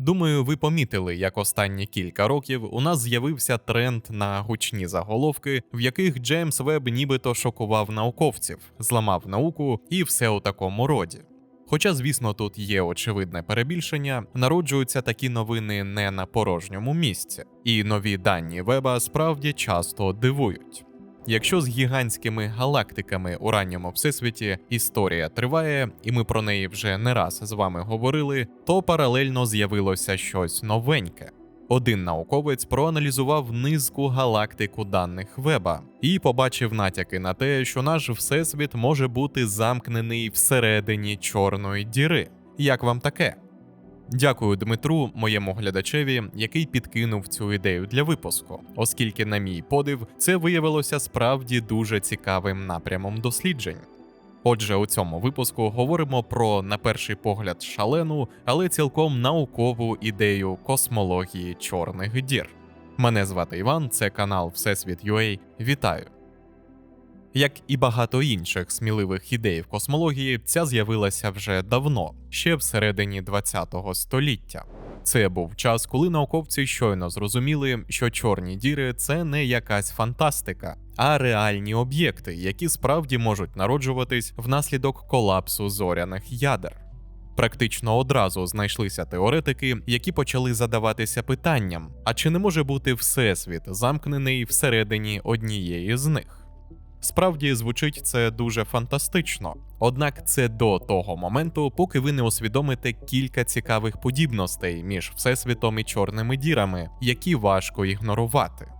Думаю, ви помітили, як останні кілька років у нас з'явився тренд на гучні заголовки, в яких Джеймс Веб нібито шокував науковців, зламав науку і все у такому роді. Хоча, звісно, тут є очевидне перебільшення, народжуються такі новини не на порожньому місці, і нові дані веба справді часто дивують. Якщо з гігантськими галактиками у ранньому всесвіті історія триває, і ми про неї вже не раз з вами говорили, то паралельно з'явилося щось новеньке. Один науковець проаналізував низку галактик у даних веба і побачив натяки на те, що наш всесвіт може бути замкнений всередині чорної діри. Як вам таке? Дякую Дмитру, моєму глядачеві, який підкинув цю ідею для випуску, оскільки, на мій подив, це виявилося справді дуже цікавим напрямом досліджень. Отже, у цьому випуску говоримо про, на перший погляд, шалену, але цілком наукову ідею космології чорних дір. Мене звати Іван, це канал Всесвіт UA. Вітаю! Як і багато інших сміливих ідей в космології, ця з'явилася вже давно, ще всередині ХХ століття. Це був час, коли науковці щойно зрозуміли, що чорні діри це не якась фантастика, а реальні об'єкти, які справді можуть народжуватись внаслідок колапсу зоряних ядер. Практично одразу знайшлися теоретики, які почали задаватися питанням: а чи не може бути всесвіт замкнений всередині однієї з них? Справді звучить це дуже фантастично, однак це до того моменту, поки ви не усвідомите кілька цікавих подібностей між всесвітом і чорними дірами, які важко ігнорувати.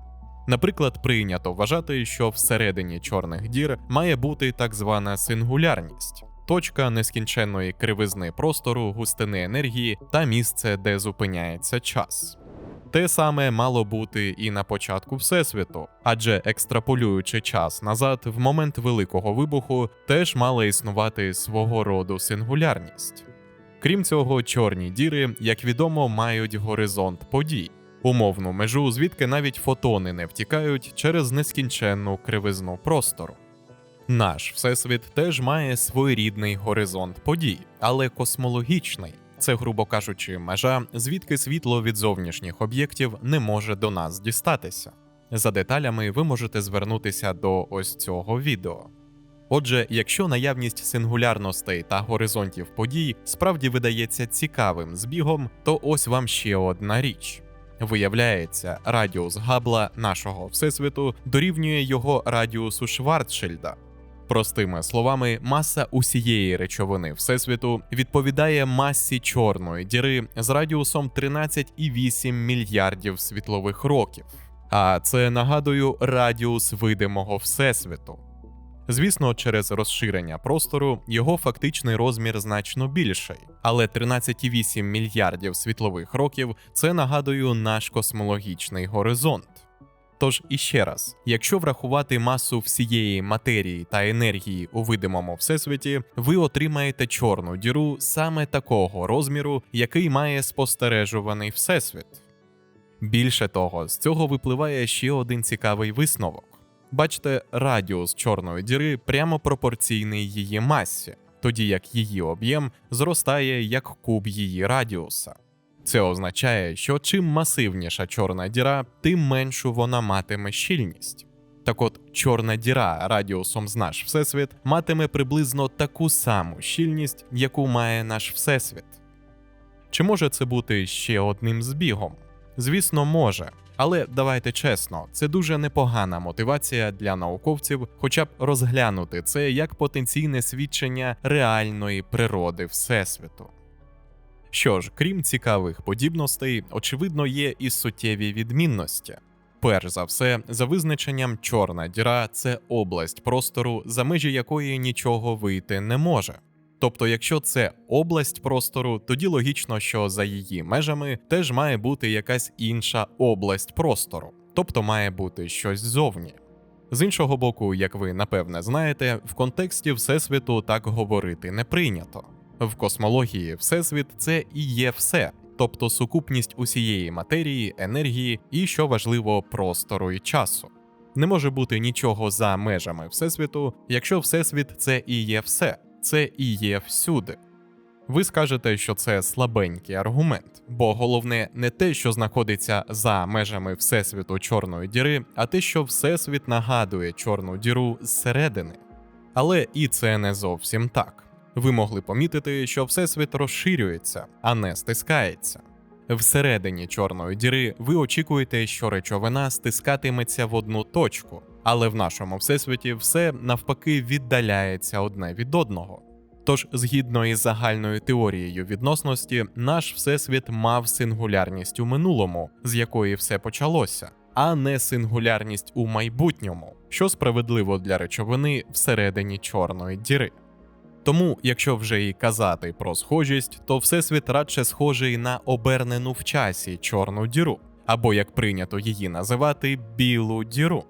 Наприклад, прийнято вважати, що всередині чорних дір має бути так звана сингулярність. Точка нескінченної кривизни простору, густини енергії та місце, де зупиняється час. Те саме мало бути і на початку Всесвіту, адже екстраполюючи час назад, в момент великого вибуху теж мала існувати свого роду сингулярність. Крім цього, чорні діри, як відомо, мають горизонт подій, умовну межу, звідки навіть фотони не втікають через нескінченну кривизну простору. Наш всесвіт теж має своєрідний горизонт подій, але космологічний. Це, грубо кажучи, межа, звідки світло від зовнішніх об'єктів не може до нас дістатися. За деталями ви можете звернутися до ось цього відео. Отже, якщо наявність сингулярностей та горизонтів подій справді видається цікавим збігом, то ось вам ще одна річ. Виявляється, радіус Габла нашого всесвіту дорівнює його радіусу Шварцшильда. Простими словами, маса усієї речовини Всесвіту відповідає масі чорної діри з радіусом 13,8 мільярдів світлових років. А це нагадую радіус видимого Всесвіту. Звісно, через розширення простору його фактичний розмір значно більший, але 13,8 мільярдів світлових років це нагадую наш космологічний горизонт. Тож іще раз, якщо врахувати масу всієї матерії та енергії у видимому всесвіті, ви отримаєте чорну діру саме такого розміру, який має спостережуваний всесвіт. Більше того, з цього випливає ще один цікавий висновок. Бачите, радіус чорної діри прямо пропорційний її масі, тоді як її об'єм зростає як куб її радіуса. Це означає, що чим масивніша чорна діра, тим меншу вона матиме щільність. Так от, чорна діра радіусом з наш всесвіт матиме приблизно таку саму щільність, яку має наш всесвіт. Чи може це бути ще одним збігом? Звісно, може. Але давайте чесно, це дуже непогана мотивація для науковців, хоча б розглянути це як потенційне свідчення реальної природи Всесвіту. Що ж, крім цікавих подібностей, очевидно, є і суттєві відмінності. Перш за все, за визначенням, чорна діра це область простору, за межі якої нічого вийти не може. Тобто, якщо це область простору, тоді логічно, що за її межами теж має бути якась інша область простору, тобто має бути щось зовні. З іншого боку, як ви напевне знаєте, в контексті Всесвіту так говорити не прийнято. В космології Всесвіт це і є все, тобто сукупність усієї матерії, енергії і, що важливо, простору і часу. Не може бути нічого за межами Всесвіту, якщо Всесвіт це і є все, це і є всюди. Ви скажете, що це слабенький аргумент, бо головне не те, що знаходиться за межами всесвіту чорної діри, а те, що всесвіт нагадує чорну діру зсередини. Але і це не зовсім так. Ви могли помітити, що всесвіт розширюється, а не стискається. Всередині чорної діри ви очікуєте, що речовина стискатиметься в одну точку, але в нашому всесвіті все навпаки віддаляється одне від одного. Тож, згідно із загальною теорією відносності, наш всесвіт мав сингулярність у минулому, з якої все почалося, а не сингулярність у майбутньому, що справедливо для речовини всередині чорної діри. Тому, якщо вже і казати про схожість, то всесвіт радше схожий на обернену в часі чорну діру, або як прийнято її називати, білу діру.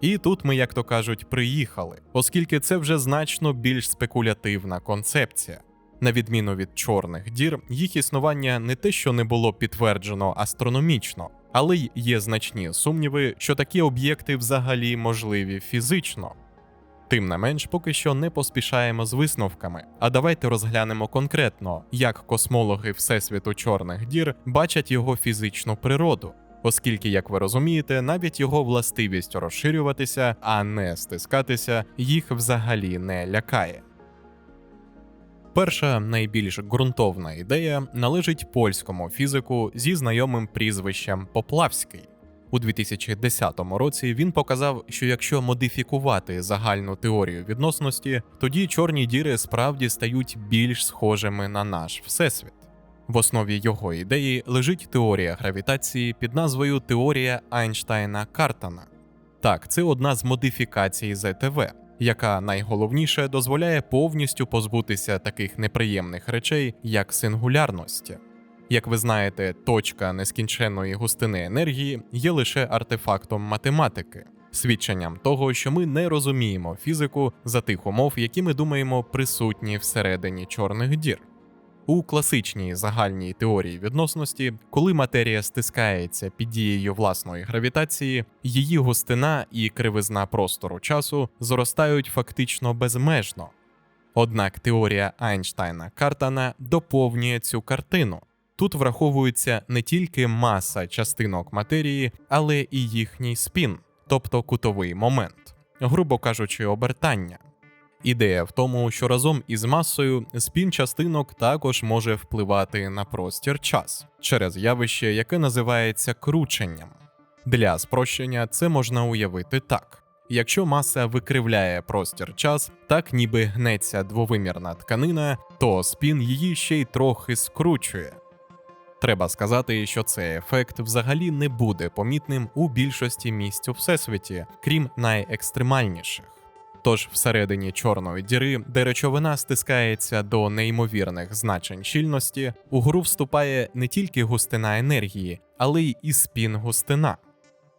І тут ми, як то кажуть, приїхали, оскільки це вже значно більш спекулятивна концепція. На відміну від чорних дір, їх існування не те, що не було підтверджено астрономічно, але й є значні сумніви, що такі об'єкти взагалі можливі фізично. Тим не менш, поки що не поспішаємо з висновками. А давайте розглянемо конкретно, як космологи Всесвіту Чорних дір бачать його фізичну природу, оскільки, як ви розумієте, навіть його властивість розширюватися, а не стискатися, їх взагалі не лякає. Перша найбільш ґрунтовна ідея належить польському фізику зі знайомим прізвищем Поплавський. У 2010 році він показав, що якщо модифікувати загальну теорію відносності, тоді чорні діри справді стають більш схожими на наш всесвіт. В основі його ідеї лежить теорія гравітації під назвою Теорія Айнштайна Картана. Так, це одна з модифікацій ЗТВ, яка найголовніше дозволяє повністю позбутися таких неприємних речей, як сингулярності. Як ви знаєте, точка нескінченної густини енергії є лише артефактом математики, свідченням того, що ми не розуміємо фізику за тих умов, які ми думаємо присутні всередині чорних дір. У класичній загальній теорії відносності, коли матерія стискається під дією власної гравітації, її густина і кривизна простору часу зростають фактично безмежно. Однак теорія Айнштайна Картана доповнює цю картину. Тут враховується не тільки маса частинок матерії, але і їхній спін, тобто кутовий момент, грубо кажучи, обертання. Ідея в тому, що разом із масою спін частинок також може впливати на простір час через явище, яке називається крученням. Для спрощення це можна уявити так. Якщо маса викривляє простір час, так ніби гнеться двовимірна тканина, то спін її ще й трохи скручує. Треба сказати, що цей ефект взагалі не буде помітним у більшості місць у всесвіті, крім найекстремальніших. Тож всередині чорної діри, де речовина стискається до неймовірних значень щільності, у гру вступає не тільки густина енергії, але й і спін густина.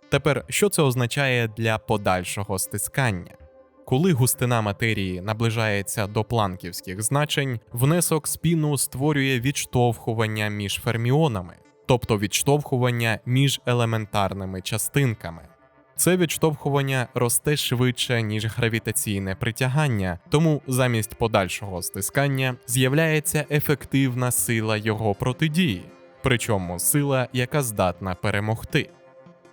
Тепер що це означає для подальшого стискання? Коли густина матерії наближається до планківських значень, внесок спіну створює відштовхування між ферміонами, тобто відштовхування між елементарними частинками. Це відштовхування росте швидше, ніж гравітаційне притягання, тому замість подальшого стискання з'являється ефективна сила його протидії, причому сила, яка здатна перемогти.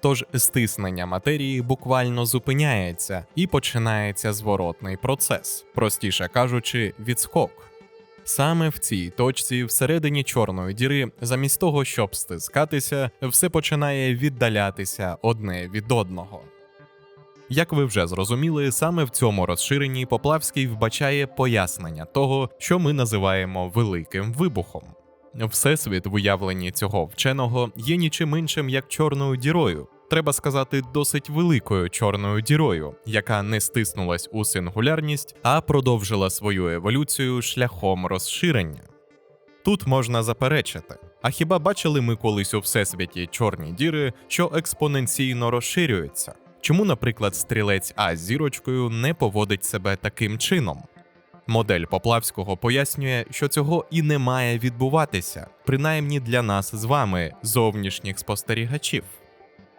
Тож стиснення матерії буквально зупиняється і починається зворотний процес, простіше кажучи, відскок. Саме в цій точці, всередині чорної діри, замість того, щоб стискатися, все починає віддалятися одне від одного. Як ви вже зрозуміли, саме в цьому розширенні Поплавський вбачає пояснення того, що ми називаємо великим вибухом. Всесвіт в уявленні цього вченого є нічим іншим як чорною дірою. Треба сказати, досить великою чорною дірою, яка не стиснулась у сингулярність, а продовжила свою еволюцію шляхом розширення. Тут можна заперечити. А хіба бачили ми колись у всесвіті чорні діри, що експоненційно розширюються? Чому, наприклад, стрілець А зірочкою не поводить себе таким чином? Модель Поплавського пояснює, що цього і не має відбуватися, принаймні для нас з вами, зовнішніх спостерігачів.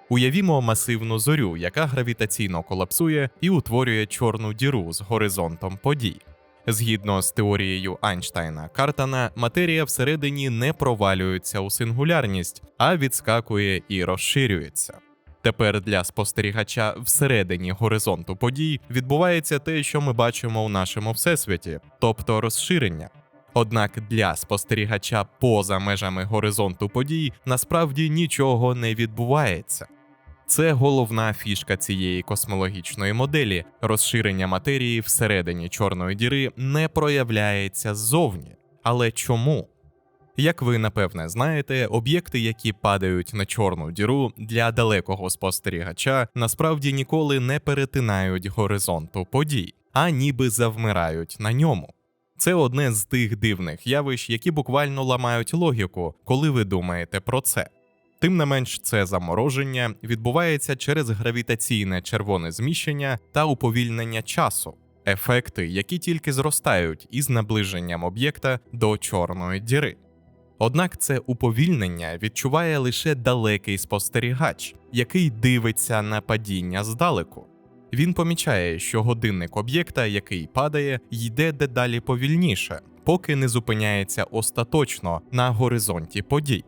Уявімо масивну зорю, яка гравітаційно колапсує і утворює чорну діру з горизонтом подій. Згідно з теорією Айнштайна Картана, матерія всередині не провалюється у сингулярність, а відскакує і розширюється. Тепер для спостерігача всередині горизонту подій відбувається те, що ми бачимо у нашому всесвіті, тобто розширення. Однак для спостерігача поза межами горизонту подій насправді нічого не відбувається. Це головна фішка цієї космологічної моделі. Розширення матерії всередині чорної діри не проявляється ззовні. Але чому? Як ви напевне знаєте, об'єкти, які падають на чорну діру для далекого спостерігача, насправді ніколи не перетинають горизонту подій, а ніби завмирають на ньому. Це одне з тих дивних явищ, які буквально ламають логіку, коли ви думаєте про це. Тим не менш, це замороження відбувається через гравітаційне червоне зміщення та уповільнення часу, ефекти, які тільки зростають із наближенням об'єкта до чорної діри. Однак це уповільнення відчуває лише далекий спостерігач, який дивиться на падіння здалеку. Він помічає, що годинник об'єкта, який падає, йде дедалі повільніше, поки не зупиняється остаточно на горизонті подій.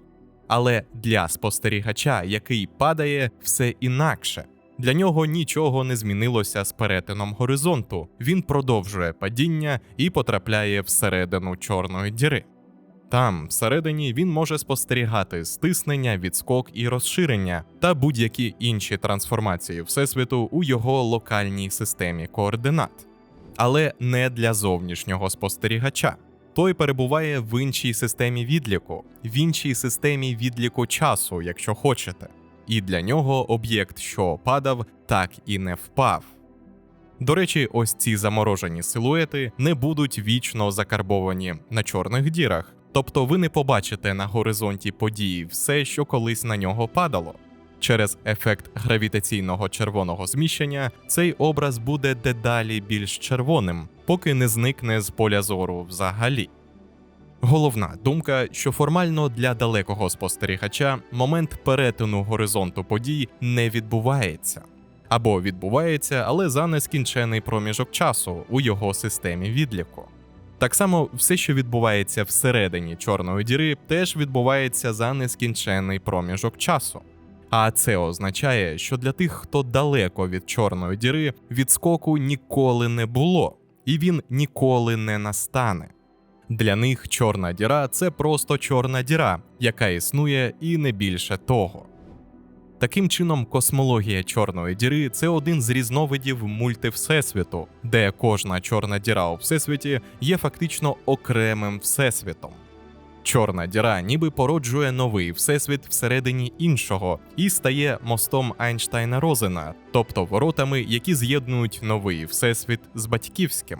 Але для спостерігача, який падає, все інакше. Для нього нічого не змінилося з перетином горизонту. Він продовжує падіння і потрапляє всередину чорної діри. Там, всередині, він може спостерігати стиснення, відскок і розширення та будь-які інші трансформації Всесвіту у його локальній системі координат, але не для зовнішнього спостерігача. Той перебуває в іншій системі відліку, в іншій системі відліку часу, якщо хочете, і для нього об'єкт, що падав, так і не впав. До речі, ось ці заморожені силуети не будуть вічно закарбовані на чорних дірах, тобто ви не побачите на горизонті події все, що колись на нього падало. Через ефект гравітаційного червоного зміщення цей образ буде дедалі більш червоним, поки не зникне з поля зору взагалі. Головна думка, що формально для далекого спостерігача момент перетину горизонту подій не відбувається або відбувається, але за нескінчений проміжок часу у його системі відліку. Так само все, що відбувається всередині чорної діри, теж відбувається за нескінчений проміжок часу. А це означає, що для тих, хто далеко від чорної діри, відскоку ніколи не було, і він ніколи не настане. Для них чорна діра це просто чорна діра, яка існує і не більше того. Таким чином, космологія чорної діри це один з різновидів мультивсесвіту, де кожна чорна діра у всесвіті є фактично окремим всесвітом. Чорна діра ніби породжує новий всесвіт всередині іншого і стає мостом Айнштайна Розена, тобто воротами, які з'єднують новий всесвіт з батьківським.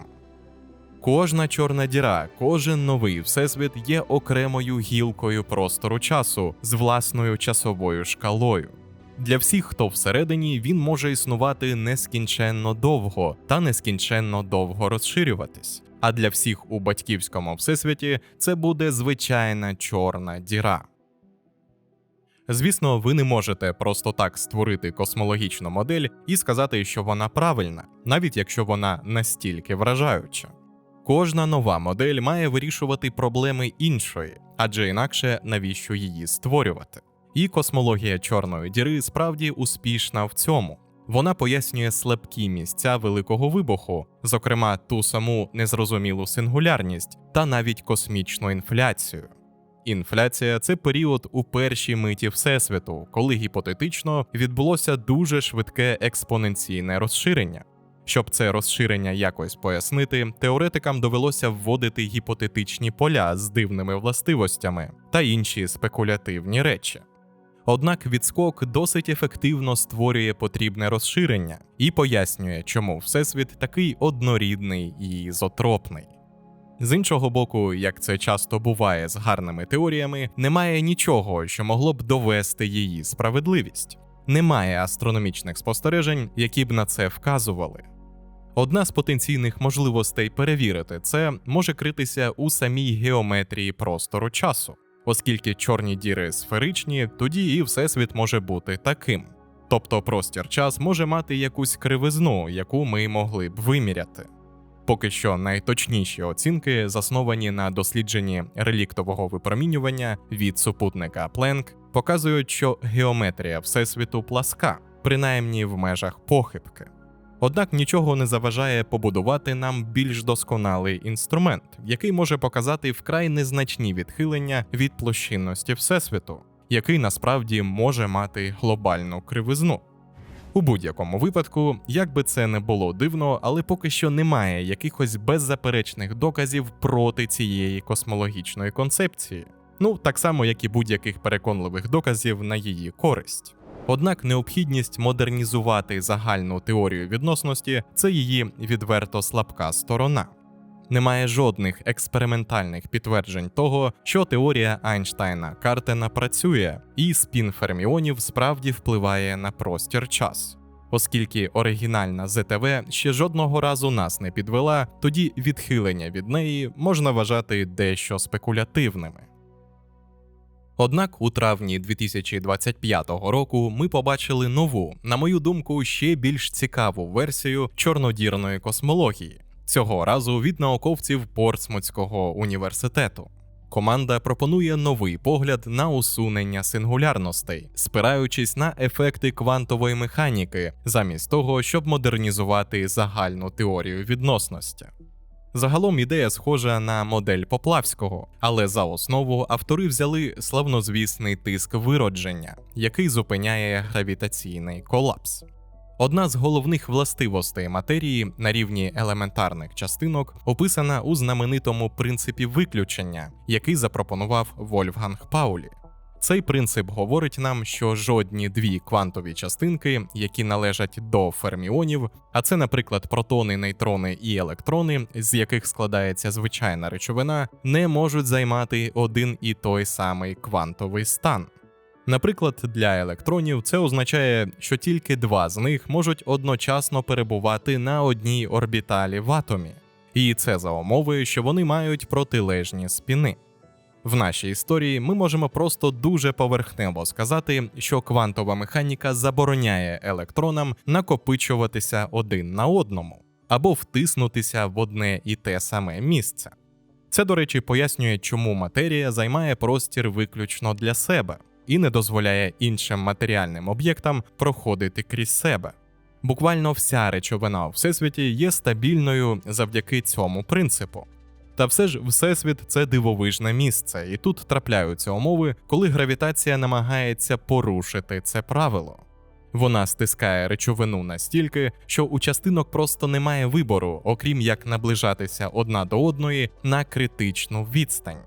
Кожна чорна діра, кожен новий всесвіт є окремою гілкою простору часу з власною часовою шкалою. Для всіх, хто всередині, він може існувати нескінченно довго та нескінченно довго розширюватись. А для всіх у батьківському всесвіті це буде звичайна чорна діра. Звісно, ви не можете просто так створити космологічну модель і сказати, що вона правильна, навіть якщо вона настільки вражаюча. Кожна нова модель має вирішувати проблеми іншої, адже інакше навіщо її створювати. І космологія чорної діри справді успішна в цьому. Вона пояснює слабкі місця великого вибуху, зокрема ту саму незрозумілу сингулярність та навіть космічну інфляцію. Інфляція це період у першій миті Всесвіту, коли гіпотетично відбулося дуже швидке експоненційне розширення. Щоб це розширення якось пояснити, теоретикам довелося вводити гіпотетичні поля з дивними властивостями та інші спекулятивні речі. Однак відскок досить ефективно створює потрібне розширення і пояснює, чому Всесвіт такий однорідний і ізотропний. З іншого боку, як це часто буває з гарними теоріями, немає нічого, що могло б довести її справедливість. Немає астрономічних спостережень, які б на це вказували. Одна з потенційних можливостей перевірити це може критися у самій геометрії простору часу. Оскільки чорні діри сферичні, тоді і всесвіт може бути таким. Тобто простір час може мати якусь кривизну, яку ми могли б виміряти. Поки що найточніші оцінки засновані на дослідженні реліктового випромінювання від супутника Пленк, показують, що геометрія Всесвіту пласка, принаймні в межах похибки. Однак нічого не заважає побудувати нам більш досконалий інструмент, який може показати вкрай незначні відхилення від площинності Всесвіту, який насправді може мати глобальну кривизну. У будь-якому випадку, як би це не було дивно, але поки що немає якихось беззаперечних доказів проти цієї космологічної концепції. Ну так само, як і будь-яких переконливих доказів на її користь. Однак необхідність модернізувати загальну теорію відносності це її відверто слабка сторона. Немає жодних експериментальних підтверджень того, що теорія Айнштайна Картена працює, і спін ферміонів справді впливає на простір час. Оскільки оригінальна ЗТВ ще жодного разу нас не підвела, тоді відхилення від неї можна вважати дещо спекулятивними. Однак у травні 2025 року ми побачили нову, на мою думку, ще більш цікаву версію чорнодірної космології, цього разу від науковців Портсмутського університету. Команда пропонує новий погляд на усунення сингулярностей, спираючись на ефекти квантової механіки, замість того, щоб модернізувати загальну теорію відносності. Загалом ідея схожа на модель Поплавського, але за основу автори взяли славнозвісний тиск виродження, який зупиняє гравітаційний колапс. Одна з головних властивостей матерії на рівні елементарних частинок описана у знаменитому принципі виключення, який запропонував Вольфганг Паулі. Цей принцип говорить нам, що жодні дві квантові частинки, які належать до ферміонів, а це, наприклад, протони, нейтрони і електрони, з яких складається звичайна речовина, не можуть займати один і той самий квантовий стан. Наприклад, для електронів це означає, що тільки два з них можуть одночасно перебувати на одній орбіталі в атомі, і це за умови, що вони мають протилежні спіни. В нашій історії ми можемо просто дуже поверхнево сказати, що квантова механіка забороняє електронам накопичуватися один на одному або втиснутися в одне і те саме місце. Це, до речі, пояснює, чому матерія займає простір виключно для себе і не дозволяє іншим матеріальним об'єктам проходити крізь себе. Буквально вся речовина у всесвіті є стабільною завдяки цьому принципу. Та все ж Всесвіт це дивовижне місце, і тут трапляються умови, коли гравітація намагається порушити це правило. Вона стискає речовину настільки, що у частинок просто немає вибору, окрім як наближатися одна до одної на критичну відстань.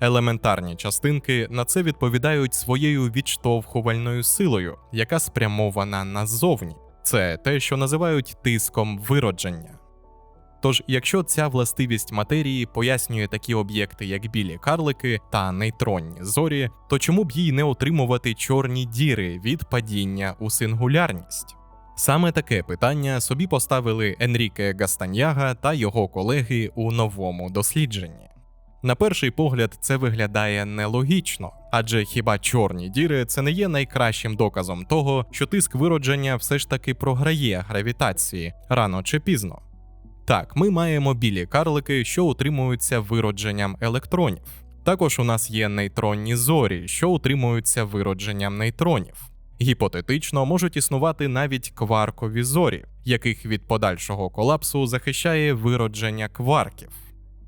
Елементарні частинки на це відповідають своєю відштовхувальною силою, яка спрямована назовні. Це те, що називають тиском виродження. Тож, якщо ця властивість матерії пояснює такі об'єкти, як білі карлики та нейтронні зорі, то чому б їй не отримувати чорні діри від падіння у сингулярність? Саме таке питання собі поставили Енріке Гастаньяга та його колеги у новому дослідженні. На перший погляд, це виглядає нелогічно, адже хіба чорні діри це не є найкращим доказом того, що тиск виродження все ж таки програє гравітації рано чи пізно. Так, ми маємо білі карлики, що утримуються виродженням електронів. Також у нас є нейтронні зорі, що утримуються виродженням нейтронів. Гіпотетично можуть існувати навіть кваркові зорі, яких від подальшого колапсу захищає виродження кварків.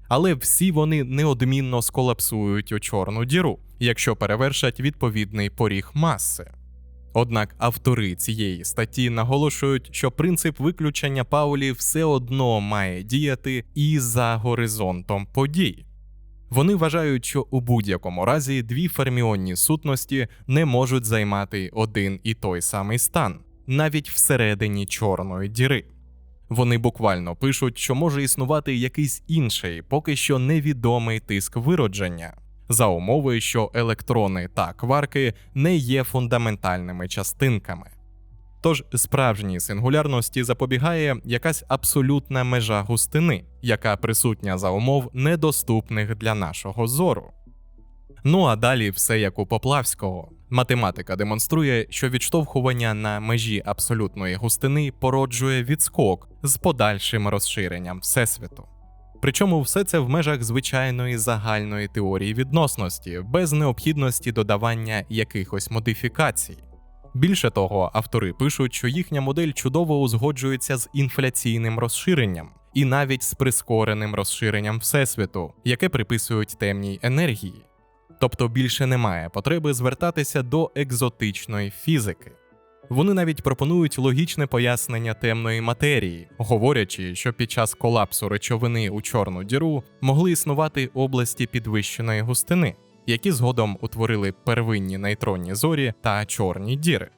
Але всі вони неодмінно сколапсують у чорну діру, якщо перевершать відповідний поріг маси. Однак автори цієї статті наголошують, що принцип виключення Паулі все одно має діяти і за горизонтом подій. Вони вважають, що у будь-якому разі дві ферміонні сутності не можуть займати один і той самий стан, навіть всередині чорної діри. Вони буквально пишуть, що може існувати якийсь інший, поки що невідомий тиск виродження за умови, що електрони та кварки не є фундаментальними частинками. Тож справжній сингулярності запобігає якась абсолютна межа густини, яка присутня за умов недоступних для нашого зору. Ну а далі все як у Поплавського. Математика демонструє, що відштовхування на межі абсолютної густини породжує відскок з подальшим розширенням всесвіту. Причому все це в межах звичайної загальної теорії відносності, без необхідності додавання якихось модифікацій. Більше того, автори пишуть, що їхня модель чудово узгоджується з інфляційним розширенням і навіть з прискореним розширенням всесвіту, яке приписують темній енергії. Тобто більше немає потреби звертатися до екзотичної фізики. Вони навіть пропонують логічне пояснення темної матерії, говорячи, що під час колапсу речовини у чорну діру могли існувати області підвищеної густини, які згодом утворили первинні нейтронні зорі та чорні діри.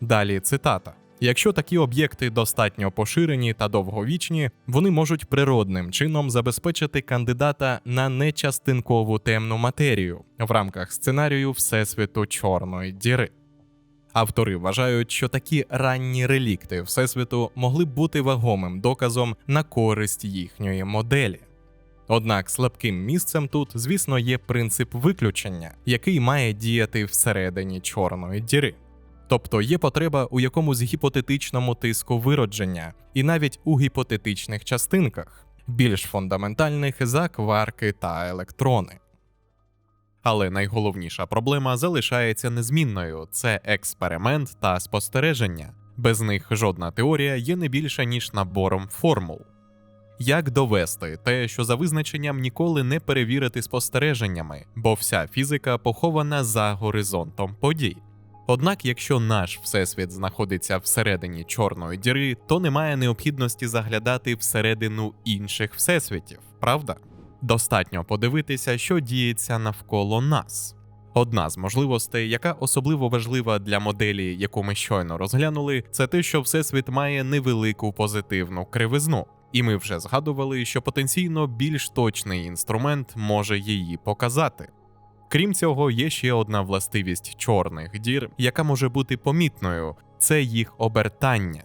Далі цитата. Якщо такі об'єкти достатньо поширені та довговічні, вони можуть природним чином забезпечити кандидата на нечастинкову темну матерію в рамках сценарію Всесвіту Чорної діри. Автори вважають, що такі ранні релікти Всесвіту могли б бути вагомим доказом на користь їхньої моделі. Однак слабким місцем тут, звісно, є принцип виключення, який має діяти всередині чорної діри. Тобто є потреба у якомусь гіпотетичному тиску виродження, і навіть у гіпотетичних частинках, більш фундаментальних за кварки та електрони. Але найголовніша проблема залишається незмінною це експеримент та спостереження. Без них жодна теорія є не більше ніж набором формул. Як довести те, що за визначенням ніколи не перевірити спостереженнями, бо вся фізика похована за горизонтом подій. Однак, якщо наш всесвіт знаходиться всередині чорної діри, то немає необхідності заглядати всередину інших всесвітів, правда? Достатньо подивитися, що діється навколо нас. Одна з можливостей, яка особливо важлива для моделі, яку ми щойно розглянули, це те, що всесвіт має невелику позитивну кривизну, і ми вже згадували, що потенційно більш точний інструмент може її показати. Крім цього, є ще одна властивість чорних дір, яка може бути помітною це їх обертання.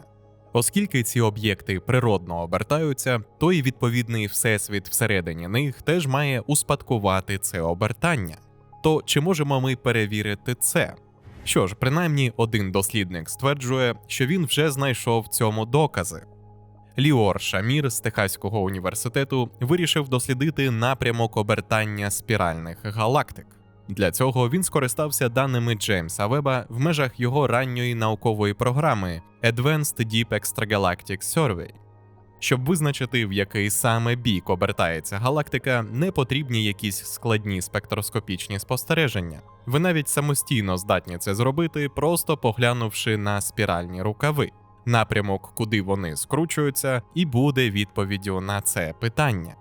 Оскільки ці об'єкти природно обертаються, то й відповідний всесвіт всередині них теж має успадкувати це обертання. То чи можемо ми перевірити це? Що ж, принаймні один дослідник стверджує, що він вже знайшов цьому докази. Ліор Шамір з Техаського університету вирішив дослідити напрямок обертання спіральних галактик. Для цього він скористався даними Джеймса Веба в межах його ранньої наукової програми Advanced Deep Extragalactic Survey. Щоб визначити, в який саме бік обертається галактика, не потрібні якісь складні спектроскопічні спостереження. Ви навіть самостійно здатні це зробити, просто поглянувши на спіральні рукави. Напрямок, куди вони скручуються, і буде відповіддю на це питання.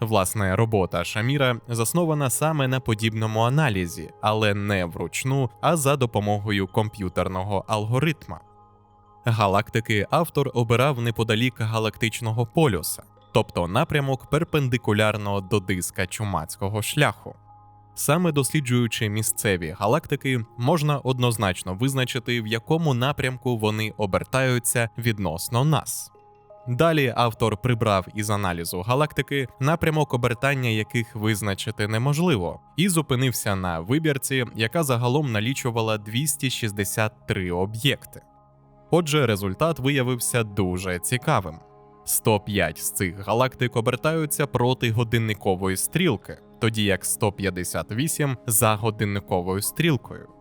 Власне, робота Шаміра заснована саме на подібному аналізі, але не вручну, а за допомогою комп'ютерного алгоритма. Галактики автор обирав неподалік галактичного полюса, тобто напрямок перпендикулярно до диска чумацького шляху. Саме досліджуючи місцеві галактики, можна однозначно визначити, в якому напрямку вони обертаються відносно нас. Далі автор прибрав із аналізу галактики напрямок обертання яких визначити неможливо, і зупинився на вибірці, яка загалом налічувала 263 об'єкти. Отже, результат виявився дуже цікавим. 105 з цих галактик обертаються проти годинникової стрілки, тоді як 158 за годинниковою стрілкою.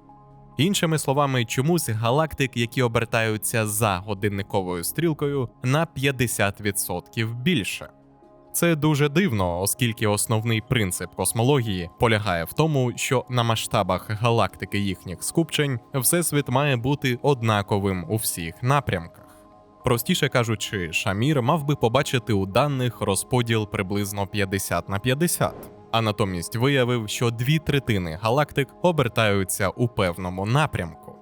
Іншими словами, чомусь галактик, які обертаються за годинниковою стрілкою, на 50% більше. Це дуже дивно, оскільки основний принцип космології полягає в тому, що на масштабах галактики їхніх скупчень всесвіт має бути однаковим у всіх напрямках. Простіше кажучи, Шамір мав би побачити у даних розподіл приблизно 50 на 50 а натомість виявив, що дві третини галактик обертаються у певному напрямку.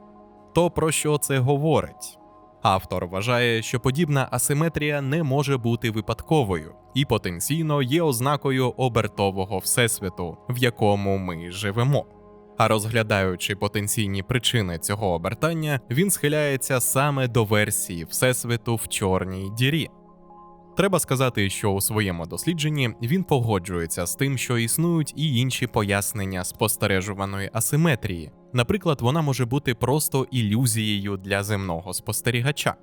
То про що це говорить? Автор вважає, що подібна асиметрія не може бути випадковою і потенційно є ознакою обертового всесвіту, в якому ми живемо. А розглядаючи потенційні причини цього обертання, він схиляється саме до версії Всесвіту в чорній дірі. Треба сказати, що у своєму дослідженні він погоджується з тим, що існують і інші пояснення спостережуваної асиметрії. Наприклад, вона може бути просто ілюзією для земного спостерігача.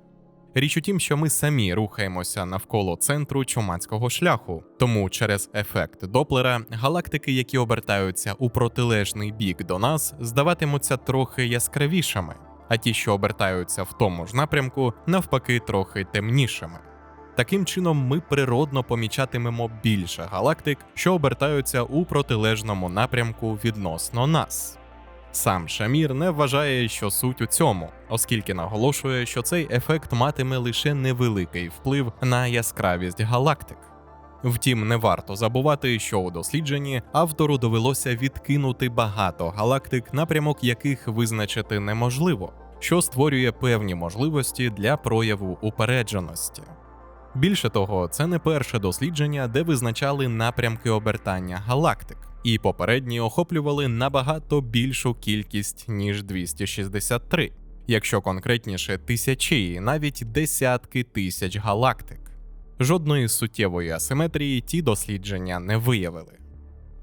Річ у тім, що ми самі рухаємося навколо центру чумацького шляху, тому через ефект Доплера галактики, які обертаються у протилежний бік до нас, здаватимуться трохи яскравішими, а ті, що обертаються в тому ж напрямку, навпаки, трохи темнішими. Таким чином, ми природно помічатимемо більше галактик, що обертаються у протилежному напрямку відносно нас. Сам Шамір не вважає, що суть у цьому, оскільки наголошує, що цей ефект матиме лише невеликий вплив на яскравість галактик. Втім, не варто забувати, що у дослідженні автору довелося відкинути багато галактик, напрямок яких визначити неможливо, що створює певні можливості для прояву упередженості. Більше того, це не перше дослідження, де визначали напрямки обертання галактик, і попередні охоплювали набагато більшу кількість ніж 263, якщо конкретніше тисячі і навіть десятки тисяч галактик. Жодної суттєвої асиметрії ті дослідження не виявили.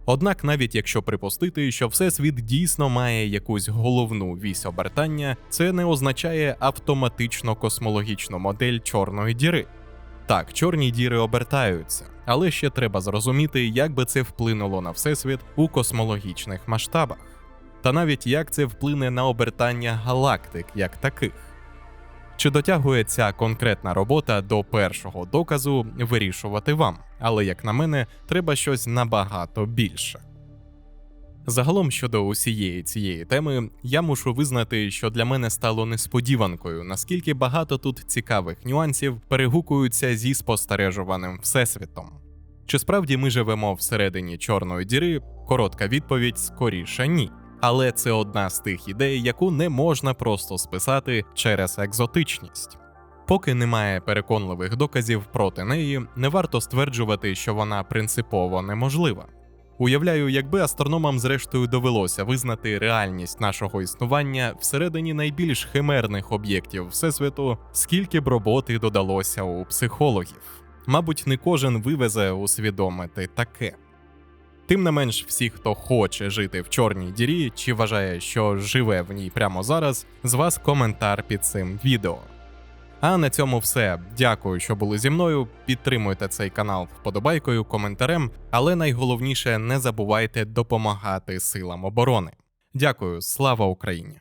Однак, навіть якщо припустити, що Всесвіт дійсно має якусь головну вісь обертання, це не означає автоматично космологічну модель чорної діри. Так, чорні діри обертаються, але ще треба зрозуміти, як би це вплинуло на всесвіт у космологічних масштабах, та навіть як це вплине на обертання галактик як таких. Чи дотягує ця конкретна робота до першого доказу вирішувати вам, але як на мене, треба щось набагато більше. Загалом щодо усієї цієї теми, я мушу визнати, що для мене стало несподіванкою, наскільки багато тут цікавих нюансів перегукуються зі спостережуваним всесвітом. Чи справді ми живемо всередині чорної діри? Коротка відповідь скоріше ні. Але це одна з тих ідей, яку не можна просто списати через екзотичність. Поки немає переконливих доказів проти неї, не варто стверджувати, що вона принципово неможлива. Уявляю, якби астрономам зрештою довелося визнати реальність нашого існування всередині найбільш химерних об'єктів Всесвіту, скільки б роботи додалося у психологів. Мабуть, не кожен вивезе усвідомити таке. Тим не менш, всі, хто хоче жити в чорній дірі чи вважає, що живе в ній прямо зараз, з вас коментар під цим відео. А на цьому все. Дякую, що були зі мною. Підтримуйте цей канал вподобайкою, коментарем, але найголовніше не забувайте допомагати силам оборони. Дякую, слава Україні!